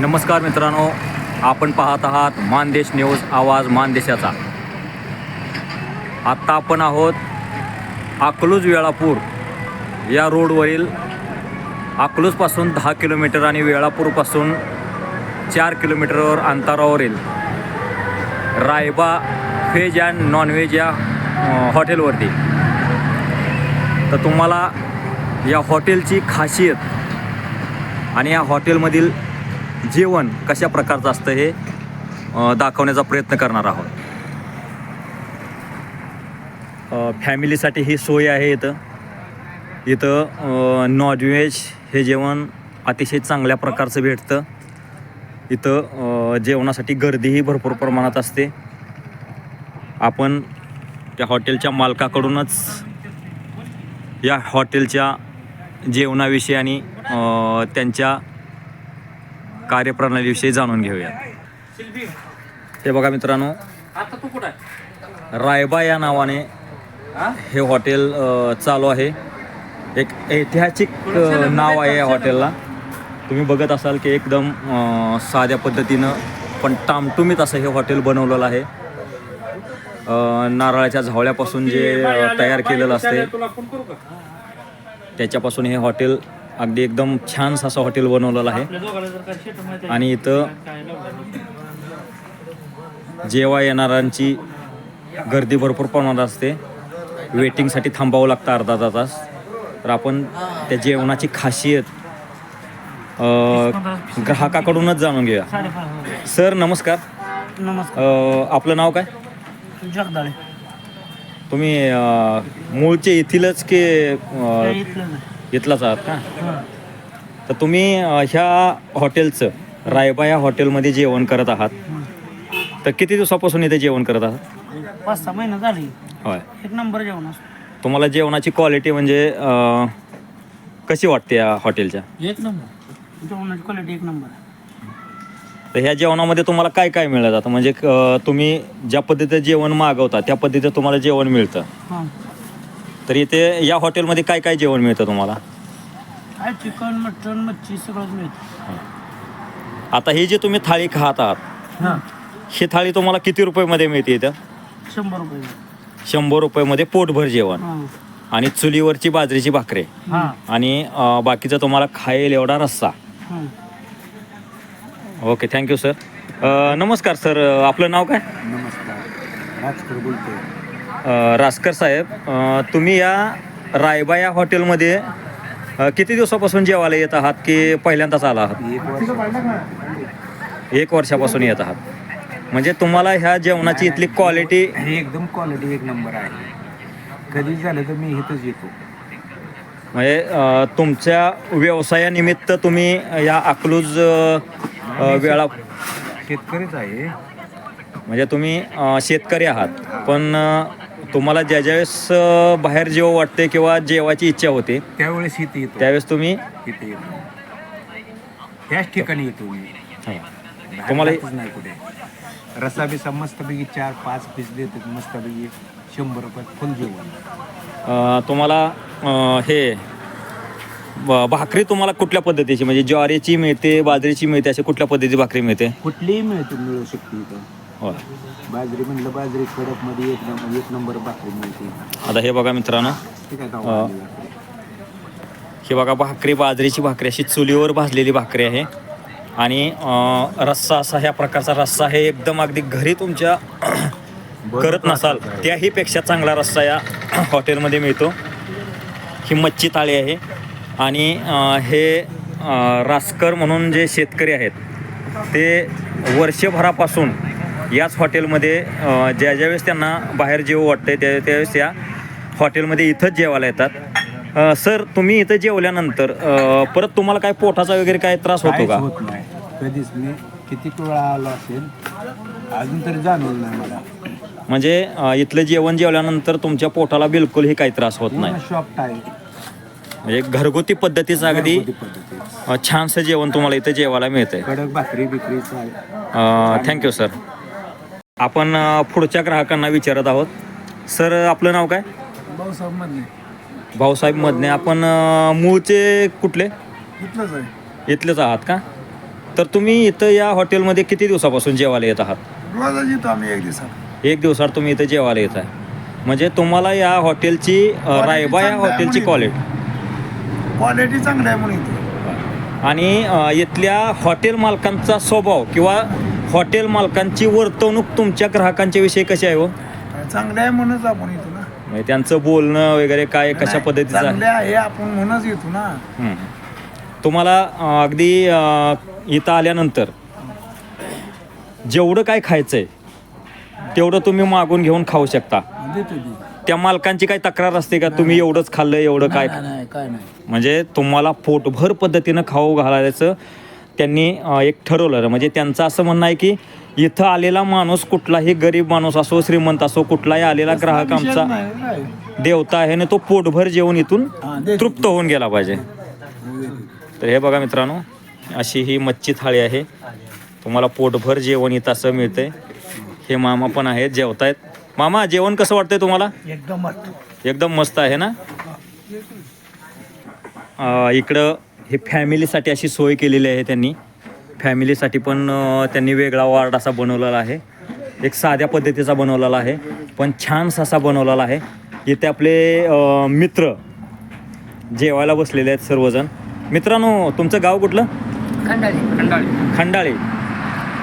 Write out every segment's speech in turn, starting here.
नमस्कार मित्रांनो आपण पाहत आहात मानदेश न्यूज आवाज मानदेशाचा. आत्ता आपण आहोत अकलूज वेळापूर या रोडवरील अकलूजपासून दहा किलोमीटर आणि वेळापूरपासून चार किलोमीटरवर अंतरावरील रायबा व्हेज अँड नॉनव्हेज या हॉटेलवरती. तर तुम्हाला या हॉटेलची खासियत आणि या हॉटेलमधील जेवण कशा प्रकारचं असतं हे दाखवण्याचा प्रयत्न करणार आहोत. फॅमिलीसाठी ही सोय आहे इथं. इथं नॉनव्हेज हे जेवण अतिशय चांगल्या प्रकारचं भेटतं. इथं जेवणासाठी गर्दीही भरपूर प्रमाणात असते. आपण त्या हॉटेलच्या मालकाकडूनच या हॉटेलच्या जेवणाविषयी आणि त्यांच्या कार्यप्रणालीविषयी जाणून घेऊया. हे बघा मित्रांनो आता तू रायबा या नावाने हे हॉटेल चालू आहे. एक ऐतिहासिक नाव आहे या हॉटेलला. तुम्ही बघत असाल की एकदम साध्या पद्धतीनं पण टामटुमीत असं हे हॉटेल बनवलेलं आहे. नारळाच्या झावळ्यापासून जे तयार केलेलं असते त्याच्यापासून हे हॉटेल अगदी एकदम छानसं असं हॉटेल बनवलेलं आहे. आणि इथं? जेव्हा येणाऱ्यांची गर्दी भरपूर प्रमाणात असते. वेटिंगसाठी थांबावं लागतं अर्धा अर्धा तास. तर आपण त्या जेवणाची खासियत ग्राहकाकडूनच जाणून घेऊया. सर नमस्कार. नमस्कार. आपलं नाव काय? जगदाळे. तुम्ही मूळचे येथीलच की इथलाच आहात का? तर तुम्ही ह्या हॉटेलचं रायबा या हॉटेलमध्ये जेवण करत आहात. तर किती दिवसापासून इथे जेवण करत आहात? पाच सहा महिना झाली. होय. एक नंबर जेवण असतो. तुम्हाला जेवणाची क्वालिटी म्हणजे अ, कशी वाटते या हॉटेलच्या? एक नंबर. जेवणाची क्वालिटी एक नंबर आहे. तर ह्या जेवणामध्ये तुम्हाला काय काय मिळत? जातं म्हणजे अ, तुम्ही ज्या पद्धतीचं जेवण मागवता त्या पद्धतीचं तुम्हाला जेवण मिळतं. हां. तर इथे या हॉटेलमध्ये काय काय जेवण मिळतं तुम्हाला? काय चिकन मटन मच्छी सगळंच मिळतं. आता ही जी तुम्ही थाळी खात आहात हां. ही थाळी तुम्हाला किती रुपयेमध्ये मिळते इथं? शंभर रुपये. शंभर रुपयेमध्ये पोटभर जेवण. हां. आणि चुलीवरची बाजरीची भाकरे. हां. आणि अ, बाकीचं तुम्हाला खायला एवढा रस्सा. हां. Okay thank you sir. नमस्कार सर. आपलं नाव काय? नमस्कार. राजकर बोलतोय. रासकर साहेब तुम्ही या रायबा या हॉटेलमध्ये किती दिवसापासून जेवायला येत आहात की पहिल्यांदाच आला आहात? एक वर्ष. एक वर्षापासून येत आहात. म्हणजे तुम्हाला ह्या जेवणाची इथली क्वालिटी एकदम क्वालिटी एक नंबर आहे. कधी झालं तर मी इथंच येतो. म्हणजे तुमच्या व्यवसायानिमित्त तुम्ही या अकलूज वेळा शेतकरीच आहे. म्हणजे तुम्ही शेतकरी आहात. पण तुम्हाला ज्या ज्यावेळेस अ, बाहेर जेव वाटते किंवा जेवायची इच्छा होते त्यावेळेस इथे येतो. त्यावेळेस तुम्ही इथे येतो. त्याच ठिकाणी येतो मी. बाहेर तुम्हाला- जातच नाही कुठे. रसा बिसा मस्तपैकी चार पाच पीस देतात मस्तपैकी शंभर रुपयात फुल जेवण. अ, तुम्हाला अ, हे ब- भाकरी तुम्हाला कुठल्या पद्धतीची? म्हणजे ज्वारीची मिळते बाजरीची मिळते अशी कुठल्या पद्धतीची भाकरी मिळते? कुठलीही मिळतो मिळू शकते इथं. बाजरी म्हणलं बाजरी कडकमध्ये एक नंबर एक नंबर भाकरी मिळते. आता हे बघा मित्रांनो. ठीक आहे हा. भाकरी. ही बघा भाकरी बाजरीची भाकरी अशी चुलीवर भाजलेली भाकरी आहे. आणि अ, रस्सा असा ह्या प्रकारचा रस्सा आहे. एकदम अगदी घरी तुमच्या करत नसाल त्याही पेक्षा चांगला रस्सा या हॉटेलमध्ये मिळतो. ही मच्छी थाळी आहे. आणि अ, हे अ, रासकर म्हणून जे शेतकरी आहेत ते वर्षभरापासून याच हॉटेलमध्ये ज्या ज्यावेळेस त्यांना बाहेर जेव वाटते त्या त्यावेळेस या हॉटेलमध्ये इथंच जेवायला येतात. अ, सर तुम्ही इथं जेवल्यानंतर अ, परत तुम्हाला काय पोटाचा वगैरे काय त्रास होतो काहीच का? होत नाही. कधीच मी किती वेळा आलो असेल अजून तरी जाणवलं नाही मला. म्हणजे अ, इथलं जेवण जेवल्यानंतर तुमच्या पोटाला बिलकुलही काही त्रास होत नाही. शॉप आहे. म्हणजे घरगुती पद्धतीचं अगदी घरगुती पद्धतीचं. अ, छानसं जेवण तुम्हाला इथं जेवायला मिळतंय. कडक भाकरी बिकरी चालेल थँक्यू सर आपण पुढच्या ग्राहकांना विचारत आहोत. सर आपलं नाव काय? भाऊसाहेब मधले भाऊसाहेब मधने. आपण मूळचे कुठले? इथलंच आहे. इथलेच आहात का? तर तुम्ही इथं या हॉटेलमध्ये किती दिवसापासून जेवायला येत आहात? येतो आम्ही एक दिवसात. एक दिवसात तुम्ही इथं जेवायला येत आहे. म्हणजे तुम्हाला या हॉटेलची रायबा या हॉटेलची. क्वालिटी क्वालिटी चांगली आहे म्हणून आणि इथल्या हॉटेल मालकांचा स्वभाव किंवा हॉटेल मालकांची वर्तवणूक तुमच्या ग्राहकांच्या विषयी कशी आहे हो? चांगले आहे म्हणूनच आपण येतो ना. म्हणजे त्यांचं बोलणं वगैरे काय कशा पद्धतीचं आहे? चांगले आहे आपण म्हणूनच येतो ना. तुम्हाला अ, अगदी अ, इथं आल्यानंतर जेवढं काय खायचंय तेवढं तुम्ही मागून घेऊन खाऊ शकता. देतो त्या मालकांची काही तक्रार असते का? तुम्ही एवढंच खाल्लं एवढं काय नाही काय नाही. म्हणजे तुम्हाला पोटभर पद्धतीनं खाऊ घालायचं त्यांनी एक ठरवलं म्हणजे त्यांचं असं म्हणणं आहे की इथं आलेला माणूस कुठलाही गरीब माणूस असो श्रीमंत असो कुठलाही आलेला ग्राहक आमचा. देवता आहे ना तो पोटभर जेवून इथून. तृप्त होऊन गेला पाहिजे. तर हे बघा मित्रांनो अशी ही मच्छी थाळी आहे. तुम्हाला पोटभर जेवण इथं असं मिळतंय. हे मामा पण आहेत जेवतायत मामा जेवण कसं वाटतंय तुम्हाला? एकदम मस्त. एकदम मस्त आहे ना? इकडं हे फॅमिलीसाठी अशी सोय केलेली आहे त्यांनी. फॅमिलीसाठी पण त्यांनी वेगळा वार्ड असा बनवलेला आहे. एक साध्या पद्धतीचा बनवलेला आहे पण छानसा असा बनवलेला आहे. इथे आपले मित्र जेवायला बसलेले आहेत सर्वजण. मित्रांनो तुमचं गाव कुठलं? खंडाळी.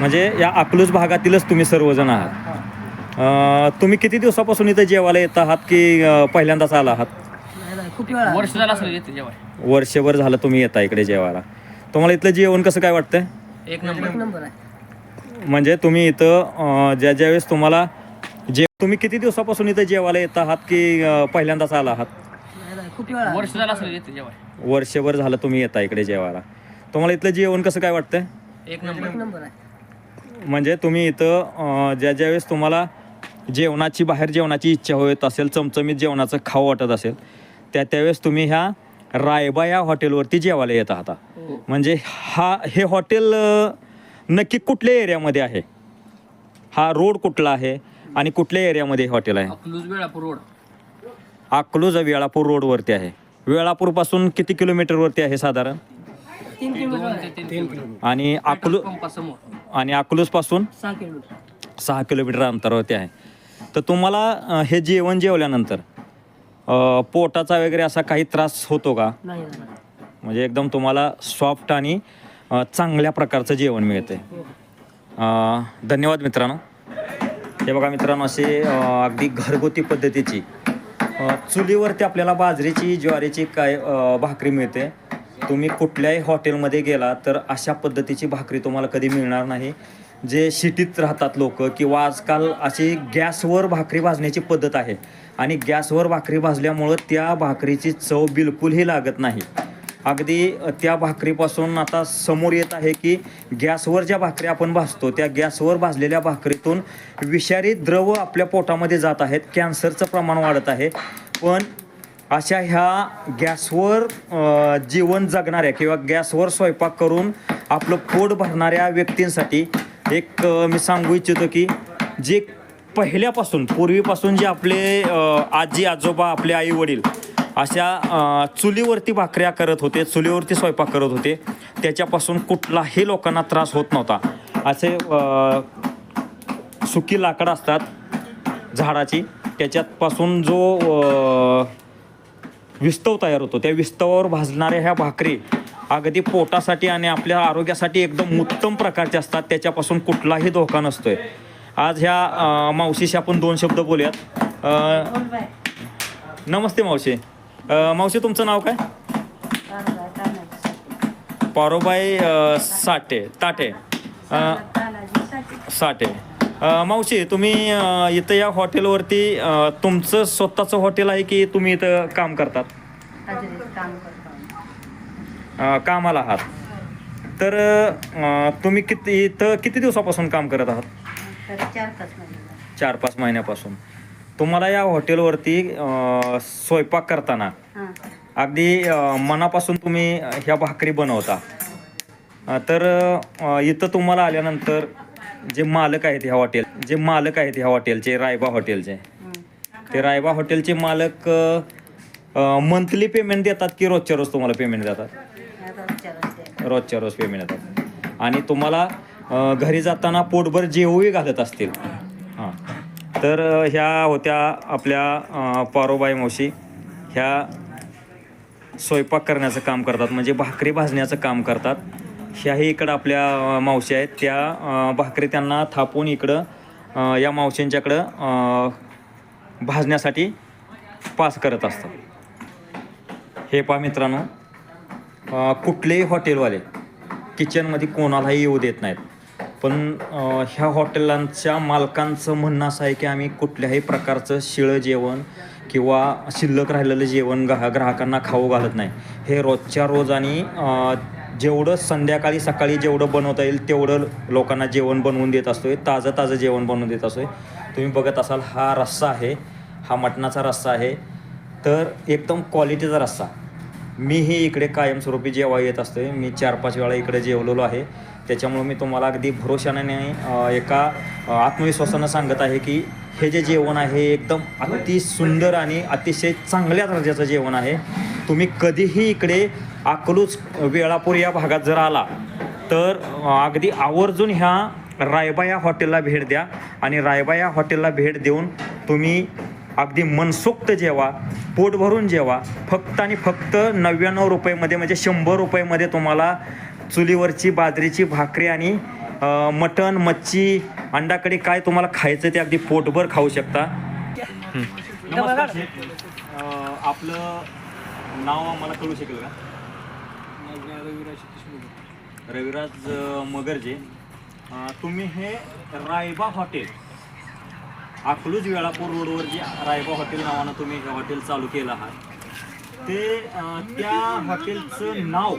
म्हणजे या अकलूज भागातीलच तुम्ही सर्वजण आहात. तुम्ही किती दिवसापासून इथं जेवायला येत आहात की पहिल्यांदाच आला आहात? खूप वेळा वर्ष झालं असेल येते जेवण वर्षभर झालं तुम्ही येता इकडे जेवायला. तुम्हाला इथलं जेवण कसं काय वाटतंय? एक नंबर. नंबर आहे. म्हणजे तुम्ही इथं अं, ज्या ज्यावेळेस तुम्हाला जे तुम्ही किती दिवसापासून इथं जेवायला येत आहात की अं, पहिल्यांदाच आला आहात? खूप वेळा. वर्ष झालं असेल येते जेवण वर्षभर झालं तुम्ही येता इकडे जेवायला. तुम्हाला इथलं जेवण कसं काय वाटतंय? एक नंबर. नंबर आहे. म्हणजे तुम्ही इथं अं, ज्या ज्यावेळेस तुम्हाला जेवणाची बाहेर जेवणाची इच्छा होत असेल चमचमीत जेवणाचं खावं वाटत असेल त्या त्यावेळेस तुम्ही ह्या रायबा या हॉटेलवरती जेवायला येत आहात म्हणजे हा हे हॉटेल नक्की कुठल्या एरियामध्ये आहे? हा रोड कुठला आहे आणि कुठल्या एरियामध्ये हे हॉटेल आहे? अकलूज वेळापूर रोड. अकलूज वेळापूर रोडवरती आहे. वेळापूरपासून किती किलोमीटरवरती आहे साधारण? आणि अकलू आणि अकलूजपासून सहा किलोमीटर. सहा किलोमीटर अंतरावरती आहे. तर तुम्हाला हे जेवण जेवल्यानंतर अ, पोटाचा वगैरे असा काही त्रास होतो का? नाही. म्हणजे एकदम तुम्हाला सॉफ्ट आणि अ, चांगल्या प्रकारचं जेवण मिळते धन्यवाद मित्रांनो. हे बघा मित्रांनो असे अ, अगदी घरगुती पद्धतीची अ, चुलीवरती आपल्याला बाजरीची ज्वारीची काय अ, भाकरी मिळते. तुम्ही कुठल्याही हॉटेलमध्ये गेला तर अशा पद्धतीची भाकरी तुम्हाला कधी मिळणार नाही. जे शिटीत राहतात लोक किंवा आजकाल अशी गॅसवर भाकरी भाजण्याची पद्धत आहे. आणि गॅसवर भाकरी भाजल्यामुळं त्या भाकरीची चव बिलकुलही लागत नाही. अगदी त्या भाकरीपासून आता समोर येत आहे की गॅसवर ज्या भाकरी आपण भाजतो त्या गॅसवर भाजलेल्या भाकरीतून विषारी द्रव आपल्या पोटामध्ये जात आहेत. कॅन्सरचं प्रमाण वाढत आहे. पण अशा ह्या गॅसवर जीवन जगणाऱ्या किंवा गॅसवर स्वयंपाक करून आपलं पोट भरणाऱ्या व्यक्तींसाठी एक मी सांगू इच्छितो की जे पहिल्यापासून पूर्वीपासून जे आपले आजी आजोबा आपले आई वडील अशा चुलीवरती भाकऱ्या करत होते चुलीवरती स्वयंपाक करत होते त्याच्यापासून कुठलाही लोकांना त्रास होत नव्हता. असे सुकी लाकडं असतात झाडाची त्याच्यापासून जो विस्तव तयार होतो त्या विस्तवावर भाजणाऱ्या ह्या भाकरी अगदी पोटासाठी आणि आपल्या आरोग्यासाठी एकदम उत्तम प्रकारच्या असतात त्याच्यापासून कुठलाही धोका नसतोय. आज ह्या मावशीशी आपण दोन शब्द बोलूयात. अ, नमस्ते मावशी. अ, मावशी तुमचं नाव काय? पारोबाई अ, साठे ताटे अ, साठे. अ, मावशी तुम्ही अ, इथं या हॉटेलवरती अ, तुमचं स्वतःचं हॉटेल आहे की तुम्ही इथं काम करतात? अ, कामाला आहात. तर अ, तुम्ही किती इथं किती दिवसापासून काम करत आहात? चार पाच महिने चार पाच महिन्यापासून. तुम्हाला या हॉटेलवरती अ, स्वयंपाक करताना हां. अगदी अ, मनापासून तुम्ही ह्या भाकरी बनवता. अ, तर अ, इथं तुम्हाला आल्यानंतर जे मालक आहेत ह्या हॉटेल जे मालक आहेत ह्या हॉटेलचे रायबा हॉटेलचे ते रायबा हॉटेलचे मालक मंथली पेमेंट देतात की रोजच्या रोज तुम्हाला पेमेंट देतात? आता विचारायचं रोजच्या रोज पेमेंट येतात आणि तुम्हाला घरी जाताना पोटभर जेवूही घालत असतील. हां. तर ह्या होत्या आपल्या पारोबाई मावशी. ह्या स्वयंपाक करण्याचं काम करतात म्हणजे भाकरी भाजण्याचं काम करतात. ह्याही इकडं आपल्या मावशी आहेत. त्या भाकरी त्यांना थापून इकडं या मावशींच्याकडं भाजण्यासाठी पास करत असतात. हे पहा मित्रांनो कुठलेही हॉटेलवाले किचनमध्ये कोणालाही येऊ देत नाहीत. पण ह्या हॉटेलांच्या मालकांचं म्हणणं असं आहे की आम्ही कुठल्याही प्रकारचं शिळं जेवण किंवा शिल्लक राहिलेलं जेवण ग्राह ग्राहकांना खाऊ घालत नाही. हे रोजच्या रोज आणि जेवढं संध्याकाळी सकाळी जेवढं बनवता येईल तेवढं लोकांना जेवण बनवून देत असतोय. ताजं ताजं जेवण बनवून देत असतोय. तुम्ही बघत असाल हा रस्सा आहे. हा मटणाचा रस्सा आहे. तर एकदम क्वालिटीचा रस्सा. मीही इकडे कायमस्वरूपी जेव्हा येत असतोय. मी चार पाच वेळा इकडे जेवलेलो आहे. त्याच्यामुळं मी तुम्हाला अगदी भरोशाने एका आत्मविश्वासानं सांगत आहे की हे जे जेवण आहे एकदम अति सुंदर आणि अतिशय चांगल्या दर्जाचं जेवण आहे. तुम्ही कधीही इकडे अकलूज वेळापूर या भागात जर आला तर अगदी आवर्जून ह्या रायबा या हॉटेलला भेट द्या आणि रायबा या हॉटेलला भेट देऊन तुम्ही अगदी मनसोक्त जेवा पोट भरून जेवा. फक्त आणि फक्त नव्याण्णव रुपयेमध्ये म्हणजे शंभर रुपयेमध्ये तुम्हाला चुलीवरची बाजरीची भाकरी आणि मटण मच्छी अंडाकडे काय तुम्हाला खायचं ते अगदी पोटभर खाऊ शकता. आपलं नाव आम्हाला कळू शकेल का? रविराज मगरजे. तुम्ही हे रायबा हॉटेल अकलूज वेळापूर रोडवर जे रायबा हॉटेल नावानं तुम्ही हे हॉटेल चालू केलं आहात. ते त्या हॉटेलचं नाव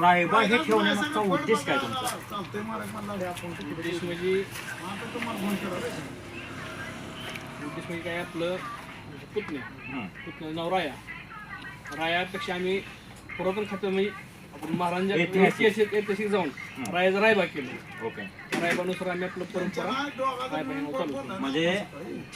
रायबा हे ठेवण्यामागचा उद्देश काय तुमचा? उद्देश म्हणजे उद्देश म्हणजे काय आपलं पुतणे हं. पुतणे नाव राया रायापेक्षा आम्ही पुरातन खातं म्हणजे आपण महाराजांच्या ऐतिहासिक. जाऊन रायाचा रायबा केलं. ओके. साहेबानुसार आम्ही आपलं परंपरा रायबा चालू म्हणजे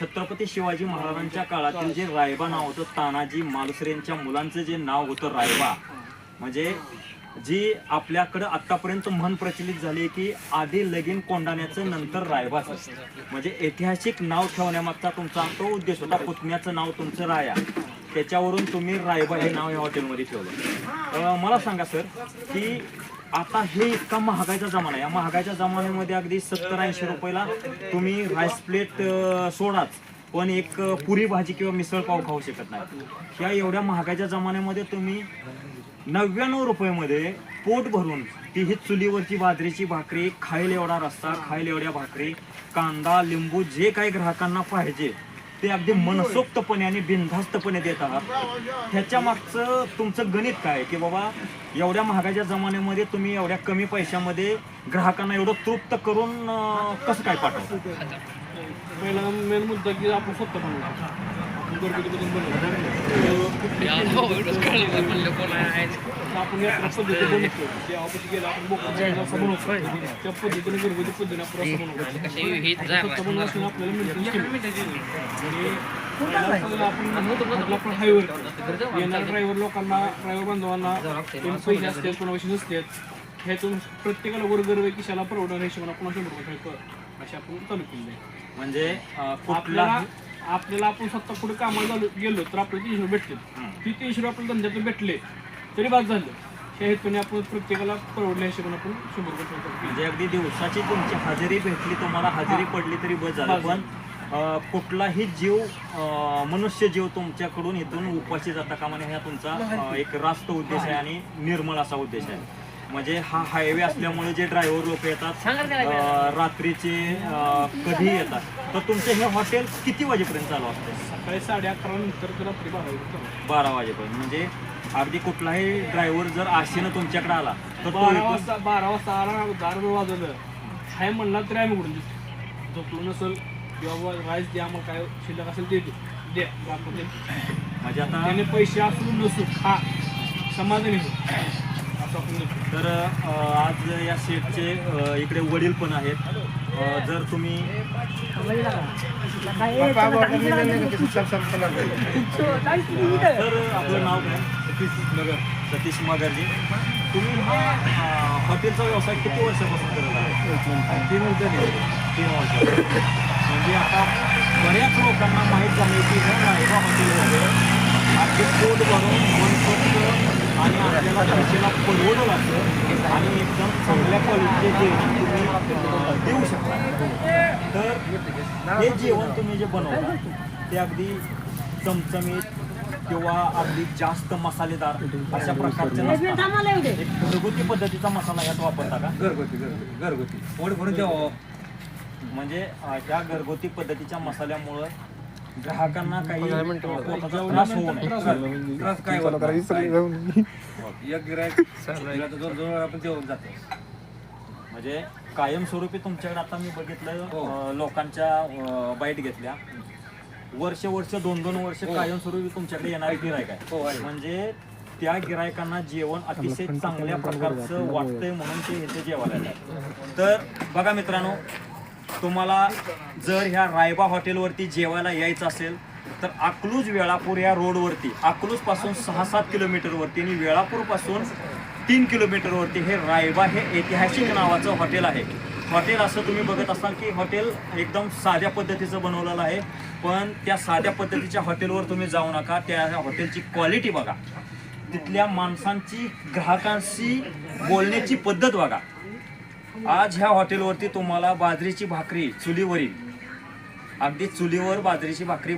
छत्रपती शिवाजी महाराजांच्या काळातील जे रायबा नाव होतं तानाजी मालुसरे यांच्या मुलांचं जे नाव होतं रायबा म्हणजे जी आपल्याकडं आतापर्यंत म्हण प्रचलित झाली की आधी लगीन कोंडाण्याचं नंतर रायबाचं. म्हणजे ऐतिहासिक नाव ठेवण्यामागचा तुमचा तो उद्देश होता पुतण्याचं नाव तुमचं राया. त्याच्यावरून तुम्ही रायबा हे नाव या हॉटेलमध्ये ठेवलं. मला सांगा सर की आता हे इतका महागाईचा जमाना आहे. या महागाईच्या जमान्यामध्ये अगदी सत्तर ऐंशी रुपयाला तुम्ही राईस प्लेट अं, सोडाच. पण एक अं, पुरी भाजी किंवा मिसळ पाव खाऊ शकत नाही. या एवढ्या महागाईच्या जमान्यामध्ये तुम्ही नव्याण्णव रुपयामध्ये पोट भरून ती ही चुलीवरची बाजरीची भाकरी खायला एवढा रस्ता खायला एवढ्या भाकरी कांदा लिंबू जे काही ग्राहकांना पाहिजे ते अगदी मनसोक्तपणे आणि बिनधास्तपणे देत आहात ह्याच्या मागचं तुमचं गणित काय? की बाबा एवढ्या महागाच्या जमान्यामध्ये तुम्ही एवढ्या कमी पैशामध्ये ग्राहकांना एवढं तृप्त करून कसं काय पाठवता? पहिला मेन मुद्दा की आपण स्वतः बनवतो. आपण बनवतो गेलं बोकडाचा बनवतो त्या पद्धतीने घरगुती पद्धतीने बनवतो बनवून आपल्याला येणाऱ्या ड्रायव्हर लोकांना ड्रायव्हर बांधवांना पैसे असतात कोणाविषयी नसतात ह्यातून प्रत्येकाला वर्गर किशाला परवडणार हिशोबाने आपण शंभर रुपये असे आपण चालू आहे म्हणजे आपल्याला आपल्याला आपण स्वतः पुढे कामाला गेलो तर आपल्याला तीनशे रुपये भेटले ती तीनशे रुपये आपल्याला धंद्यातून भेटले. तरी बाद झालं. त्या हेतूने आपण प्रत्येकाला परवडल्या हिशोबाने आपण शंभर रुपये. म्हणजे अगदी दिवसाची तुमची हजेरी भेटली तुम्हाला हजेरी पडली तरी बस झालं. बस. पण अं, कुठलाही जीव अं, मनुष्य जीव तुमच्याकडून इथून उपाशी जाता कामा नये हा तुमचा अं, एक रास्त उद्देश आहे आणि निर्मळ असा उद्देश आहे. म्हणजे हा हायवे असल्यामुळे जे ड्रायव्हर लोक येतात अं, रात्रीचे अं, कधीही येतात. तर तुमचं हे हॉटेल किती वाजेपर्यंत चालू असतं? सकाळी साडे अकरा नंतर तर रात्री बारा वाजता. बारा वाजेपर्यंत. म्हणजे अगदी कुठलाही ड्रायव्हर जर आशेनं तुमच्याकडे आला तर तो बारा वाजता बारा वाजता आला दार वाजवलं हाय म्हणला तरी आम्ही उघडून देतो झोपलो नसेल किंवा राईस द्या मग काय शिल्लक असेल ते द्या म्हणजे आता त्याने पैसे असू नसू खा समाधानी हो असं आपण तर आज या शेठचे अ, इकडे वडील पण आहेत जर तुम्ही तर आपलं नाव काय सतीश मगर सतीश मगरजी तुम्ही हा हॉटेलचा व्यवसाय किती वर्षापासून करत आहात? तीन वर्ष. तीन वर्ष. म्हणजे आता बऱ्याच लोकांना माहीत झाले की हे रायबा हॉटेलमध्ये अगदी पोट भरून मनसोक्त आणि आपल्याला पैशाला परवडलं असं आणि एकदम चांगल्या क्वालिटीचे जेवण तुम्ही देऊ शकता. तर हे जेवण तुम्ही जे बनवता ते अगदी चमचमीत किंवा अगदी जास्त मसालेदार अशा प्रकारचे नसतात. एक घरगुती पद्धतीचा मसाला यात वापरता का? घरगुती घरगुती घरगुती. पोट भरून जेव्हा म्हणजे अं, ह्या घरगुती पद्धतीच्या मसाल्यामुळं ग्राहकांना काही अं, पोटाचा त्रास होऊ नये. त्रास काय होत नाही. एक गिरायक जवळ आपण जेवण जातो. म्हणजे कायमस्वरूपी तुमच्याकडे आता मी बघितलं हो. अं, लोकांच्या अं, बाईट घेतल्या. वर्ष वर्ष दोन दोन वर्ष कायमस्वरूपी तुमच्याकडे येणारे गिरायक हो, आहे. म्हणजे त्या गिरायकांना जेवण अतिशय चांगल्या प्रकारचं वाटतंय म्हणून ते इथे जेवायला येतात. तर बघा मित्रांनो तुम्हाला जर ह्या रायबा हॉटेलवरती जेवायला यायचं असेल तर अकलूज वेळापूर या रोडवरती अकलूजपासून सहा सात किलोमीटरवरती आणि वेळापूरपासून तीन किलोमीटरवरती हे रायबा हे ऐतिहासिक नावाचं हॉटेल आहे. हॉटेल असं तुम्ही बघत असाल की हॉटेल एकदम साध्या पद्धतीचं बनवलेलं आहे. पण त्या साध्या पद्धतीच्या हॉटेलवर तुम्ही जाऊ नका. त्या हॉटेलची क्वालिटी बघा. तिथल्या माणसांची ग्राहकांशी बोलण्याची पद्धत बघा. आज ह्या हॉटेलवरती तुम्हाला बाजरीची भाकरी चुलीवरील. अगदी चुलीवर बाजरीची भाकरी